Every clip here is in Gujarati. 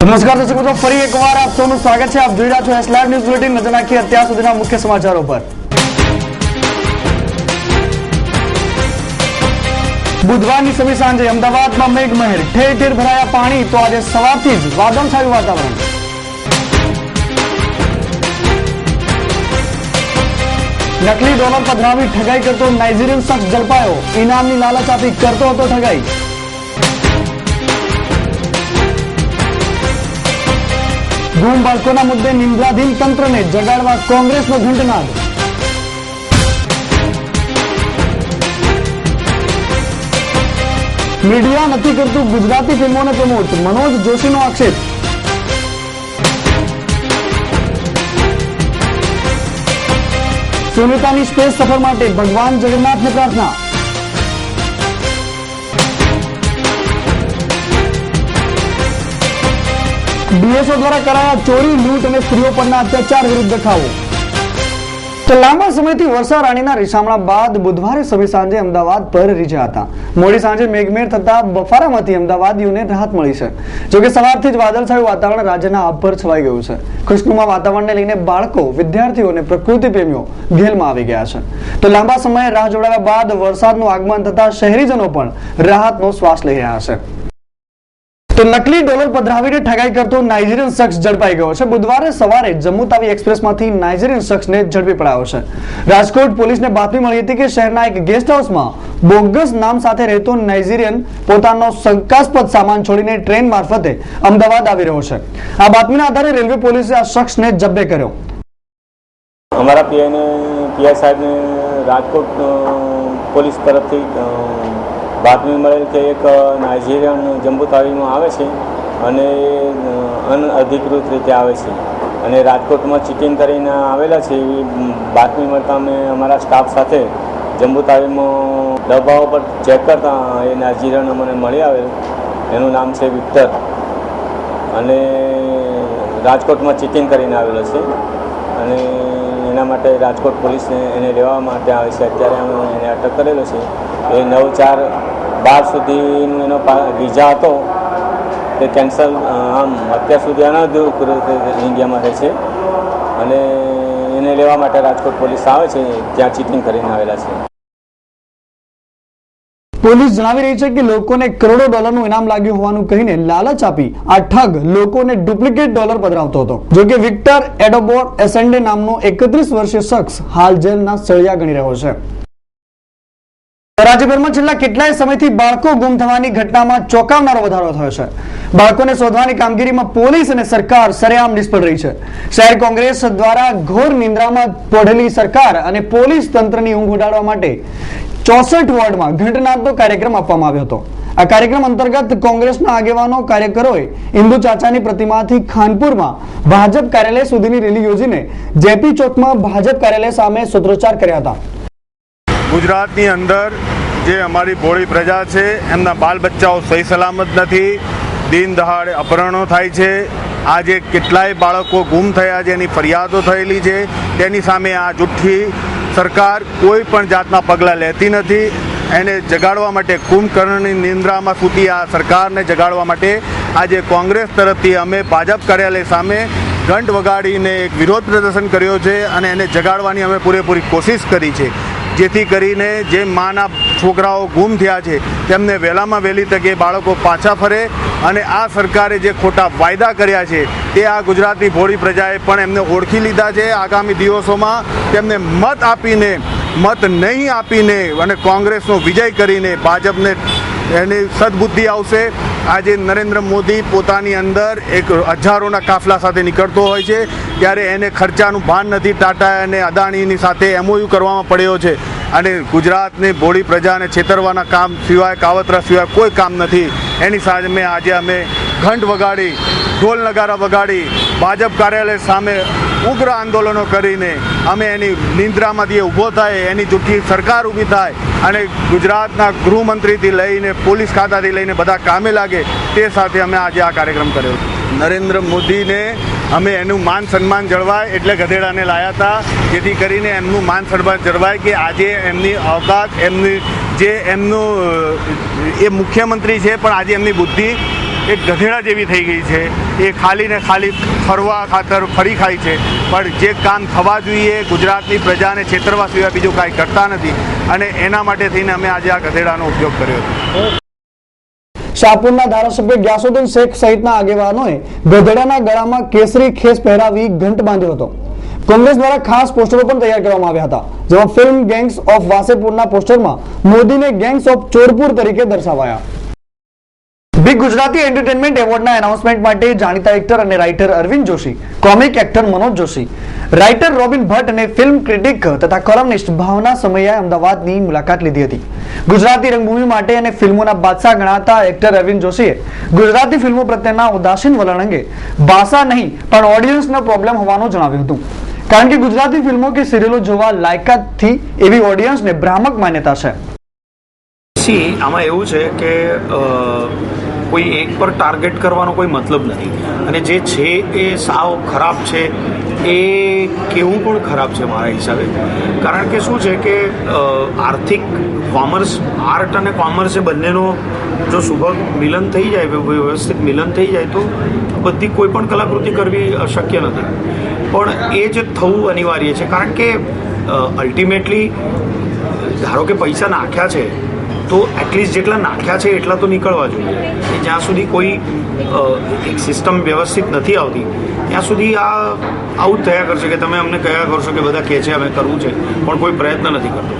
નમસ્કાર દર્શક મિત્રો, ફરી એકવાર આપ સૌનું સ્વાગત છે. આપ જોઈ રહ્યા છો એસ લાઈવ ન્યૂઝ બુલેટિન નજર નાખી અત્યાર સુધીના મુખ્ય સમાચારો પર. બુધવારની સમી સાંજે અમદાવાદમાં મેઘમહેર. ઠેર ઠેર ભરાયા પાણી. તો આજે સવારથી જ વાદળછાયું વાતાવરણ. નકલી ડોલર પધરાવી ઠગાઈ કરતો નાઇજીરિયન શખ્સ ઝડપાયો. ઇનામની લાલચ આપી કરતો હતો ઠગાઈ. ગુમ બાળકોના મુદ્દે નિંદ્રાધીન તંત્રને જગાડવા કોંગ્રેસનો ઘંટનાદ મીડિયા નથી કરતું ગુજરાતી ફિલ્મોને પ્રમોટ, મનોજ જોશીનો આક્ષેપ. સુનિતાની સ્પેસ સફર માટે ભગવાન જગન્નાથને પ્રાર્થના. ડીએસઓ દ્વારા કરાયા ચોરી, લૂંટ અને સ્ત્રીઓ પરના અત્યાચાર વિરુદ્ધ દેખાવો. તો લાંબા સમયથી વર્ષા રાણીના રિસામણા બાદ બુધવારે સમી સાંજે અમદાવાદ પર રીઝ્યા હતા. મોડી સાંજે મેઘમેર થતા બફારામાંથી અમદાવાદીઓને રાહત મળી છે. જોકે સવારથી જ વાદળછાયું વાતાવરણ રાજ્યના આભર છવાઈ ગયું છે. ખુશનુમા વાતાવરણને લઈને બાળકો, વિદ્યાર્થીઓ અને પ્રકૃતિ પ્રેમીઓ ઘેલમાં આવી ગયા છે. તો લાંબા સમયે રાહ જોડાયા બાદ વરસાદનું આગમન થતા શહેરીજનો પણ રાહતનો શ્વાસ લઈ રહ્યા છે. તો નકલી ડોલર પધરાવીને ઠગાઈ કરતો નાઇજેરિયન શખ્સ ઝડપાઈ ગયો છે. બુધવારે સવારે જમ્મુ તાવી એક્સપ્રેસમાંથી નાઇજેરિયન શખ્સને ઝડપી પડાયો છે. રાજકોટ પોલીસને બાતમી મળી હતી કે શહેરના એક ગેસ્ટ હાઉસમાં બોગસ નામ સાથે રહેતો નાઇજેરિયન પોતાનો શંકાસ્પદ સામાન છોડીને ટ્રેન મારફતે અમદાવાદ આવી રહ્યો છે. આ બાતમીના આધારે રેલવે પોલીસે આ શખ્સને જબ્બે કર્યો. અમારા પીઆઈને પીઆઈ સાહેબને રાજકોટ પોલીસ તરફથી બાતમી મળેલ કે એક નાઇજીરિયન જંબુતાવીમાં આવે છે અને અનઅધિકૃત રીતે આવે છે. અને રાજકોટમાં ચીટિંગ કરીને આવેલા છે એવી બાતમી મળતા અમે અમારા સ્ટાફ સાથે જંબુતાવીમાં ડબ્બાઓ પર ચેક કરતા એ નાઇજીરિયન અમને મળી આવેલ. એનું નામ છે વિક્ટર. અને રાજકોટમાં ચીટિંગ કરીને આવેલો છે. અને એના માટે રાજકોટ પોલીસને એને લેવા માટે આવે છે. અત્યારે અમે એને અટક કરેલો છે. એ નવ ચાર બાર સુધીનો વિઝા હતો તે કેન્સલ આમ અત્યાર સુધી અનધિકૃત ઇન્ડિયામાં રહે છે. અને એને લેવા માટે રાજકોટ પોલીસ આવે છે, ત્યાં ચીટિંગ કરીને આવેલા છે. પોલીસ જણાવી રહી છે કે લોકોને કરોડો ડોલરનું ઇનામ લાગ્યું હોવાનું કહીને લાલચ આપી આ ઠગ લોકોને ડુપ્લિકેટ ડોલર પધરાવતો હતો. જો કે વિક્ટર એડોબોર એસેન્ડે નામનો એકત્રીસ વર્ષીય શખ્સ હાલ જેલના સળિયા ગણી રહ્યો છે. રાજ્યભરમાં છેલ્લા કેટલાય સમયથી બાળકો ગુમ થવાની ઘટનામાં ચોંકાવનારો વધારો થયો છે. બાળકોને શોધવાની કામગીરીમાં પોલીસ અને સરકાર સરેઆમ નિષ્ફળ રહી છે. શહેર કોંગ્રેસ દ્વારા ઘોર નિંદ્રામાં પોઢેલી સરકાર અને પોલીસ તંત્રની ઊંઘ ઉડાડવા માટે ચોસઠ વોર્ડમાં ઘટનાત્મક કાર્યક્રમ આપવામાં આવ્યો હતો. આ કાર્યક્રમ અંતર્ગત કોંગ્રેસના આગેવાનો, કાર્યકરોએ ઇન્દુ ચાચાની પ્રતિમાથી ખાનપુરમાં ભાજપ કાર્યાલય સુધીની રેલી યોજીને જેપી ચોકમાં ભાજપ કાર્યાલય સામે સૂત્રોચ્ચાર કર્યા હતા. ગુજરાતની અંદર જે અમારી ભોળી પ્રજા છે, એમના બાલ બચ્ચાઓ સહી સલામત નથી, દિન દહાડે અપહરણો થાય છે. આજે કેટલાય બાળકો ગુમ થયા છે, એની ફરિયાદો થયેલી છે. તેની સામે આ જુઠ્ઠી સરકાર કોઈ પણ જાતના પગલાં લેતી નથી. એને જગાડવા માટે કુંભકર્ણની નિંદ્રામાં સૂતી આ સરકારને જગાડવા માટે આજે કોંગ્રેસ તરફથી અમે ભાજપ કાર્યાલય સામે ઘંટ વગાડીને એક વિરોધ પ્રદર્શન કર્યો છે અને એને જગાડવાની અમે પૂરેપૂરી કોશિશ કરી છે. જેથી કરીને જે માના છોકરાઓ ગુમ થયા છે, તેમને વહેલામાં વહેલી તકે બાળકો પાછા ફરે અને આ સરકારે જે ખોટા વાયદા કર્યા છે, તે આ ગુજરાતની ભોળી પ્રજાએ પણ એમને ઓળખી લીધા છે. આગામી દિવસોમાં તેમને મત આપીને, મત નહીં આપીને અને કોંગ્રેસનો વિજય કરીને ભાજપને એની સદબુદ્ધિ આવશે. આજે નરેન્દ્ર મોદી પોતાની અંદર એક હજારોના કાફલા સાથે નીકળતો હોય છે. ત્યારે એને ખર્ચાનું ભાન નથી ટાટા અને અદાણીની સાથે એમઓયુ કરવામાં પડ્યો છે. અને ગુજરાતની ભોળી પ્રજાને છેતરવાના કામ સિવાય, કાવતરા સિવાય કોઈ કામ નથી. એની સામે આજે અમે ઘંટ વગાડી, ઢોલ નગારા વગાડી ભાજપ કાર્યાલય સામે ઉગ્ર આંદોલનો કરીને અમે એની નિંદ્રામાંથી ઊભો થાય, એની ચૂંટણી સરકાર ઊભી થાય અને ગુજરાતના ગૃહમંત્રીથી લઈને, પોલીસ ખાતાથી લઈને બધા કામે લાગે તે સાથે અમે આજે આ કાર્યક્રમ કર્યો નરેન્દ્ર મોદીને અમે એનું માન સન્માન જળવાય એટલે ગધેડાને લાયા હતા. જેથી કરીને એમનું માન સન્માન જળવાય કે આજે એમની અવકાત, એમની જે એમનું એ મુખ્યમંત્રી છે, પણ આજે એમની બુદ્ધિ એક ગધેડા જેવી થઈ ગઈ છે. એ ખાલી ને ખાલી ફરવા ખાતર ફરી ખાય છે. પણ જે કામ થવા જોઈએ, ગુજરાતની પ્રજાને છેતરવા સિવાય બીજું કાંઈ કરતા નથી. અને એના માટે થઈને અમે આજે આ ગધેડાનો ઉપયોગ કર્યો હતો શાહપુરના ધારાસભ્ય ગ્યાસુદ્દીન શેખ સહિતના આગેવાનોએ ગધેડાના ગળામાં કેસરી ખેસ પહેરાવી ઘંટ બાંધ્યો હતો. કોંગ્રેસ દ્વારા ખાસ પોસ્ટરો પણ તૈયાર કરવામાં આવ્યા હતા, જેમાં ફિલ્મ ગેંગ્સ ઓફ વાસેપુરના પોસ્ટરમાં મોદીને ગેંગ્સ ઓફ ચોરપુર તરીકે દર્શાવાયા. બિગ ગુજરાતી એન્ટરટેનમેન્ટ એવોર્ડના એનાઉન્સમેન્ટ માટે જાણીતા એક્ટર અને writer Arvind Joshi comic actor Manoj Joshi writer Robin Bhatt અને ફિલ્મ ક્રિટિક તથા કોલમનિસ્ટ ભાવના સમયે અમદાવાદની મુલાકાત લીધી હતી. ગુજરાતી રંગભૂમિ માટે અને ફિલ્મોના બાદશાહ ગણાતા એક્ટર અરવિંદ જોશીએ ગુજરાતી ફિલ્મો પ્રત્યેના ઉદાસીન વલણ અંગે ભાષા નહીં, પણ ઓડિયન્સનો પ્રોબ્લેમ હોવાનું જણાવ્યું હતું. કારણ કે ગુજરાતી ફિલ્મો કે સિરિયલો જોવા લાયકાતથી એવી ઓડિયન્સને ભ્રામક માન્યતા છે. આમાં એવું છે કે કોઈ એક પર ટાર્ગેટ કરવાનો કોઈ મતલબ નથી. અને જે છે એ સાવ ખરાબ છે, એ કેવું પણ ખરાબ છે મારા હિસાબે. કારણ કે શું છે કે આર્થિક કોમર્સ આર્ટ અને કોમર્સ એ બંનેનો જો સુભગ મિલન થઈ જાય વ્યવસ્થિત મિલન થઈ જાય તો બધી કોઈ પણ કલાકૃતિ કરવી અશક્ય નથી. પણ એ જે થવું અનિવાર્ય છે. કારણ કે અલ્ટિમેટલી ધારો કે પૈસા નાખ્યા છે તો એટલીસ્ટ જેટલા નાખ્યા છે એટલા તો નીકળવા જોઈએ. કે જ્યાં સુધી કોઈ એક સિસ્ટમ વ્યવસ્થિત નથી આવતી, ત્યાં સુધી આ, આવું જ થયા કરશે કે તમે અમને કયા કરશો કે બધા કહે છે અમે કરવું છે, પણ કોઈ પ્રયત્ન નથી કરતો.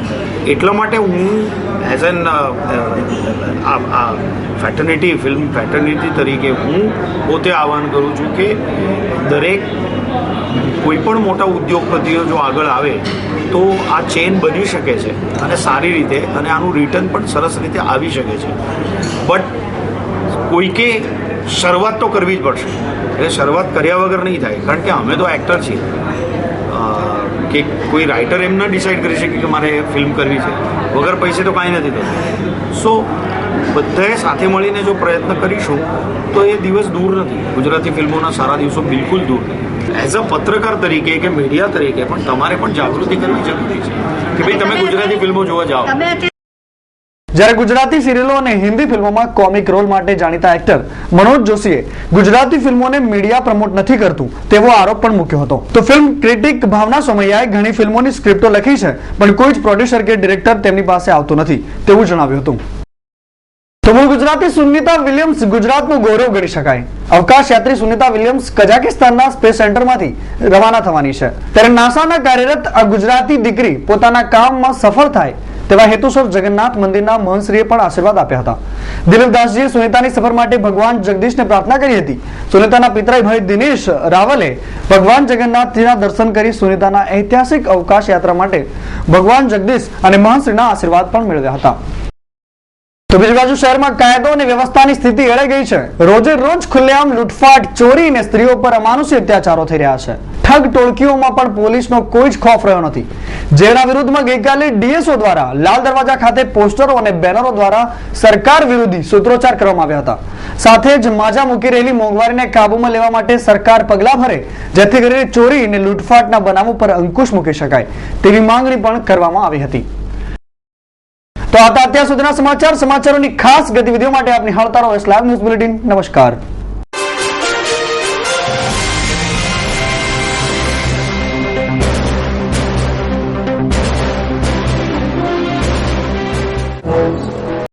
એટલા માટે હું એઝ એન આ ફેટર્નિટી ફિલ્મ ફેટર્નિટી તરીકે હું પોતે આહવાન કરું છું કે દરેક કોઈ પણ મોટા ઉદ્યોગપતિઓ જો આગળ આવે, તો આ ચેન બની શકે છે અને સારી રીતે અને આનું રિટર્ન પણ સરસ રીતે આવી શકે છે. બટ કોઈકે શરૂઆત તો કરવી જ પડશે. એટલે શરૂઆત કર્યા વગર નહીં થાય. કારણ કે અમે તો એક્ટર છીએ. કે કોઈ રાઇટર એમ ન ડિસાઈડ કરી શકે કે મારે ફિલ્મ કરવી છે. વગર પૈસે તો કાંઈ નથી થતું. સો બધાએ સાથે મળીને જો પ્રયત્ન કરીશું તો એ દિવસ દૂર નથી. ગુજરાતી ફિલ્મોના સારા દિવસો બિલકુલ દૂર નથી. એઝ અ પત્રકાર તરીકે કે મીડિયા તરીકે પણ તમારે પણ જાગૃતિ કરવી જરૂરી છે. કે ભાઈ તમે ગુજરાતી ફિલ્મો જોવા જાઓ. જ્યારે ગુજરાતી સિરિયલો અને હિન્દી ફિલ્મોમાં કોમિક રોલ માટે જાણીતા એક્ટર મનોજ જોશીએ ગુજરાતી ફિલ્મોને મીડિયા પ્રમોટ નથી કરતું તેવો આરોપ પણ મૂક્યો હતો. તો ફિલ્મ ક્રિટિક ભાવના સોમૈયાએ ઘણી ફિલ્મોની સ્ક્રિપ્ટો લખી છે પણ કોઈ જ પ્રોડ્યુસર કે ડિરેક્ટર તેમની પાસે આવતો નથી તેવું જણાવ્યું હતું. તો આશીર્વાદ આપ્યા હતા. દિલીપદાસજીએ સુનિતાની સફર માટે ભગવાન જગદીશને પ્રાર્થના કરી હતી. સુનિતાના પિતરાઈ ભાઈ દિનેશ રાવલે ભગવાન જગન્નાથજીના દર્શન કરી સુનિતાના ઐતિહાસિક અવકાશ યાત્રા માટે ભગવાન જગદીશ અને મહંશ્રીના આશીર્વાદ પણ મેળવ્યા હતા. તો બીજી બાજુ શહેરમાં કાયદો અને વ્યવસ્થાની સ્થિતિ એળે ગઈ છે. રોજે રોજ ખુલ્લેઆમ લૂંટફાટ, ચોરી અને સ્ત્રીઓ પર અમાનુષી અત્યાચારો થઈ રહ્યા છે. ઠગ ટોળકીઓમાં પણ પોલીસનો કોઈ જ ખોફ રહ્યો નથી. જેના વિરુદ્ધમાં ગઈકાલે ડીએસઓ દ્વારા, લાલ દરવાજા ખાતે પોસ્ટરો અને બેનરો દ્વારા સરકાર વિરોધી સૂત્રોચ્ચાર કરવામાં આવ્યા હતા. સાથે જ માજા મૂકી રહેલી મોંઘવારીને કાબૂમાં લેવા માટે સરકાર પગલાં ભરે, જેથી કરીને ચોરી અને લૂંટફાટના બનાવો પર અંકુશ મૂકી શકાય. તેવી માંગણી પણ કરવામાં આવી હતી. તો હતા અત્યાર સુધીના સમાચાર. સમાચારોની ખાસ ગતિવિધિઓ માટે આપની હાલતા રહો. લાઈવ ન્યૂઝ બુલેટિન નમસ્કાર.